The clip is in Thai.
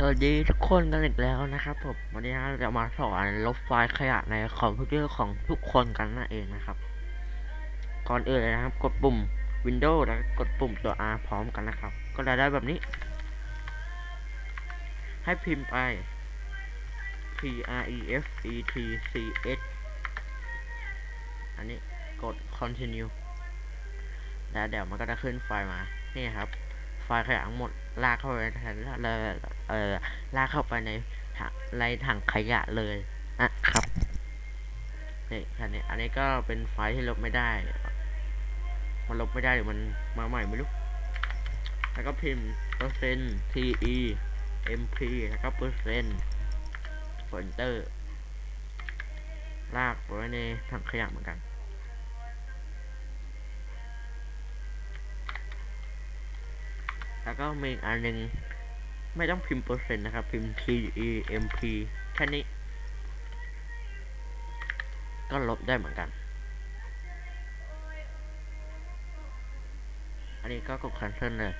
สวัสดีทุกคนกันอีกแล้วนะครับผมวันนี้เราจะมาสอนลบไฟล์ขยะในคอมพิวเตอร์ของทุกคนกันนั่นเองนะครับ ก่อนอื่นเลยนะครับ กดปุ่ม Windows แล้วกดปุ่มตัว R พร้อมกันนะครับ ก็จะได้แบบนี้ ให้พิมพ์ไป P R E F E T C S อันนี้กด continue แล้วเดี๋ยวมันก็จะขึ้นไฟล์มา นี่ครับ ไฟล์ขยะทั้งหมดลากเข้าไปในถัง เอ่อลากเข้าไปในถังในถังขยะเลยนะครับนี่ค่นี้อันนี้ก็เป็นไฟที่ลบไม่ได้ มันลบไม่ได้มันมาใหม่ไม่รู้แล้วก็พิมพ์เปอร์เซ็นต์ T E M P แล้วก็เปอร์เซ็นต์เอนเตอร์ลากไว้ในถังขยะเหมือนกันแล้วก็มีอันหนึ่ง ไม่ต้องพิมพ์เปอร์เซ็นต์นะครับ พิมพ์ T E M P แค่นี้ ก็ลบได้เหมือนกัน อันนี้ก็กด cancel เลย